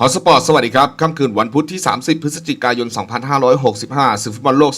ฮอสปอร์ตสวัสดีครับ ค่ำคืนวันพุธที่ 30 พฤศจิกายน 2565ศึกฟุตบอลโลก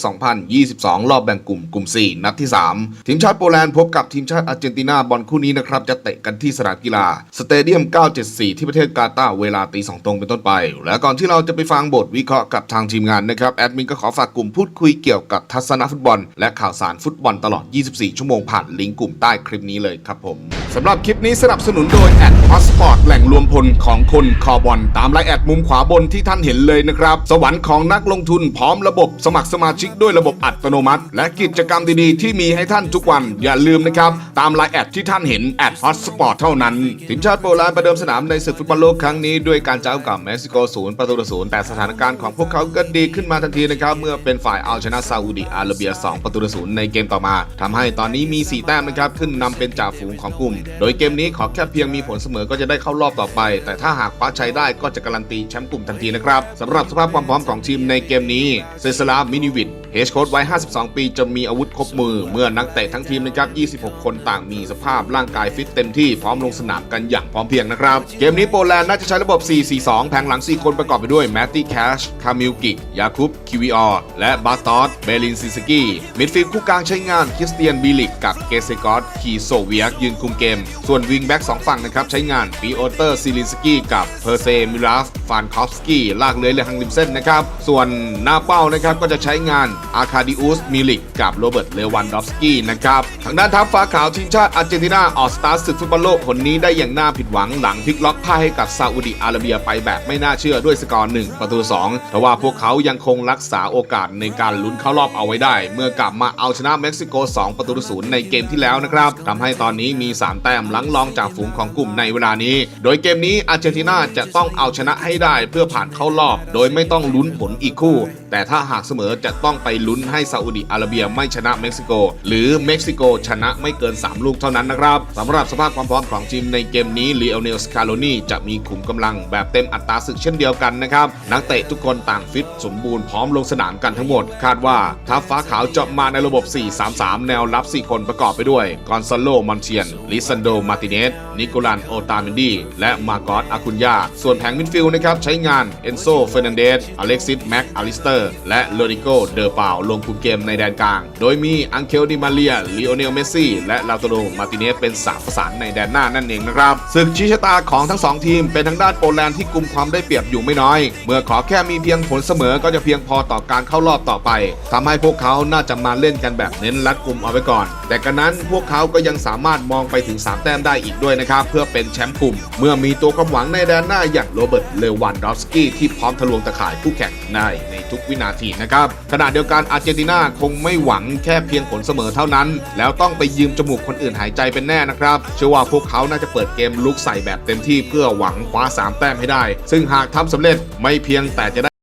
2022 รอบแบ่งกลุ่มกลุ่ม 4 นัดที่ 3 ทีมชาติโปแลนด์พบกับทีมชาติอาร์เจนตินาบอลคู่นี้นะครับ จะเตะกันที่สนามกีฬา สเตเดียม 974 ที่ประเทศกาตาร์เวลาตี 2 ตรงเป็นต้นไป และก่อนที่เราจะไปฟังบทวิเคราะห์กับทางทีมงานนะครับ แอดมินก็ขอฝากกลุ่มพูดคุยเกี่ยวกับทัศนฟุตบอล และข่าวสารฟุตบอลตลอด 24 ชั่วโมงผ่านลิงก์กลุ่มใต้คลิปนี้เลยครับผมสำหรับคลิปนี้สนับสนุนโดยแอดฮอสปอร์ตแหล่งรวมพลของคนคอบอลตามไลน์แอดมุมขวาบนที่ท่านเห็นเลยนะครับ สวรรค์ของนักลงทุนพร้อมระบบสมัครสมาชิกด้วยระบบอัตโนมัติ และกิจกรรมดีๆ ที่มีให้ท่านทุกวัน อย่าลืมนะครับ ตามไลน์แอดที่ท่านเห็นแอดฮอตสปอร์ตเท่านั้น ทีมชาติโปแลนด์ประเดิมสนามในศึกฟุตบอลโลกครั้งนี้ด้วยการเจ้ากับเม็กซิโกศูนย์ประตูต่อศูนย์แต่สถานการณ์ของพวกเขาก็ดีขึ้นมาทันทีนะครับเมื่อเป็นฝ่ายเอาชนะซาอุดิอาระเบีย 2 ประตูต่อศูนย์ในเกมต่อมาทำให้ตอนนี้มี 4 แต้มนะครับขึ้นนำเป็นจ่าฝูงของกลุ่ม โดยเกมนี้ขอแค่เพียงมีผลเสมอก็จะได้เข้ารอบต่อไป แต่ถ้าหากคว้าชัยได้ก็จะการันตีแชมป์กลุ่มทันทีนะครับสำหรับสภาพความพร้อมของทีมในเกมนี้เซซลามินิวิดเฮดโค้ชวัย 52 ปีจะมีอาวุธครบมือ เมื่อนักเตะทั้งทีมนะครับ 26 คนต่างมีสภาพร่างกายฟิตเต็มที่พร้อมลงสนามกันอย่างพร้อมเพรียงนะครับ เกมนี้โปแลนด์น่าจะใช้ระบบ 4-4-2 แผงหลัง 4 คนประกอบไปด้วยแมตตี้แคช คามิลกิก ยาคุป คิวิออและบาสตอสเบลินซิสกี้ มิดฟิลด์คู่กลางใช้งานคริสเตียนบิลิกกับเกเซกอสคีโซเวียกยืนคุมเกม ส่วนวิงแบ็กสองฝั่งนะครับใช้งานปีโอเตอร์ซิลินสกี้กับเพอร์เซมิราฟฟานคอฟสกี้ลากเลื้อยเลยทางริมเส้นนะครับส่วนหน้าเป้านะครับก็จะใช้งานอาคาดิอุสมิลิก กับโรเบิร์ตเลวันดอฟสกี้นะครับ ทางด้านทัพฟ้าขาวทีมชาติอาร์เจนตินาออกสตาร์ทศึกฟุตบอลโลกคนนี้ได้อย่างน่าผิดหวังหลังพลิกล็อกพ่ายให้กับซาอุดิอาระเบียไปแบบไม่น่าเชื่อด้วยสกอร์1ประตู 2 แต่ว่าพวกเขายังคงรักษาโอกาสในการลุ้นเข้ารอบเอาไว้ได้ เมื่อกลับมาเอาชนะเม็กซิโก 2 ประตูศูนย์ในเกมที่แล้วนะครับทำให้ตอนนี้มี 3 แต้มหลังรองจากฝูงของกลุ่มในเวลานี้ โดยเกมนี้อาร์เจนตินาจะต้องเอาชนะให้ได้เพื่อผ่านเข้ารอบ โดยไม่ต้องลุ้นผลอีกคู่ แต่ถ้าหากเสมอจะต้องไปลุ้นให้ซาอุดิอาระเบียไม่ชนะเม็กซิโก หรือเม็กซิโกชนะไม่เกิน 3 ลูกเท่านั้นนะครับสำหรับสภาพความพร้อมของทีมในเกมนี้ลีโอเนลสคาโลนีจะมีขุมกำลังแบบเต็มอัตราศึกเช่นเดียวกันนะครับนักเตะทุกคนต่างฟิต สมบูรณ์พร้อมลงสนามกันทั้งหมด คาดว่าทัพฟ้าขาวจะมาในระบบ 4-3-3 แนวรับ 4 คนประกอบไปด้วยกอนซาโลมอนเชียนลิซันโดมาติเนสนิโคลันโอตาเมนดีและมาร์กอสอาคุนยาส่วนแผงมิดฟิลด์นะครับใช้งานเอนโซเฟรนันเดสอเล็กซิสแม็กอลิสเตอร์และโลดิโกเดอเปาลงคุมเกมในแดนกลาง โดยมีอังเคลดิมาเลียลีโอเนลเมสซี่และลาโตโรมาติเนสเป็นสามประสานในแดนหน้านั่นเองนะครับศึกชี้ชะตาของทั้งสองทีมเป็นทางด้านโปแลนด์ที่กุมความได้เปรียบอยู่ไม่น้อย เมื่อขอแค่มีเพียงผลเสมอก็จะเพียงพอต่อการเข้ารอบต่อไปทำให้พวกเขาน่าจะมาเล่นกันแบบเน้นรัดกุมเอาไว้ก่อน แต่กันนั้นพวกเขาก็ยังสามารถมองไปถึง 3 แต้มได้อีกด้วยนะครับเพื่อเป็นแชมป์กลุ่ม เมื่อมีตัวความหวังในแดนหน้าอย่างโรเบิร์ตเลวันดอฟสกี้ที่พร้อมทะลวงตะข่ายคู่แข่งได้ในทุกวินาทีนะครับขณะเดียวกันอาร์เจนตินาคงไม่หวังแค่เพียงผลเสมอเท่านั้น แล้วต้องไปยืมจมูกคนอื่นหายใจเป็นแน่นะครับเชื่อว่าพวกเขาน่าจะเปิดเกมลุกใส่แบบเต็มที่เพื่อหวังคว้าสามแต้มให้ได้ ซึ่งหากทำสำเร็จไม่เพียงแต่จะได้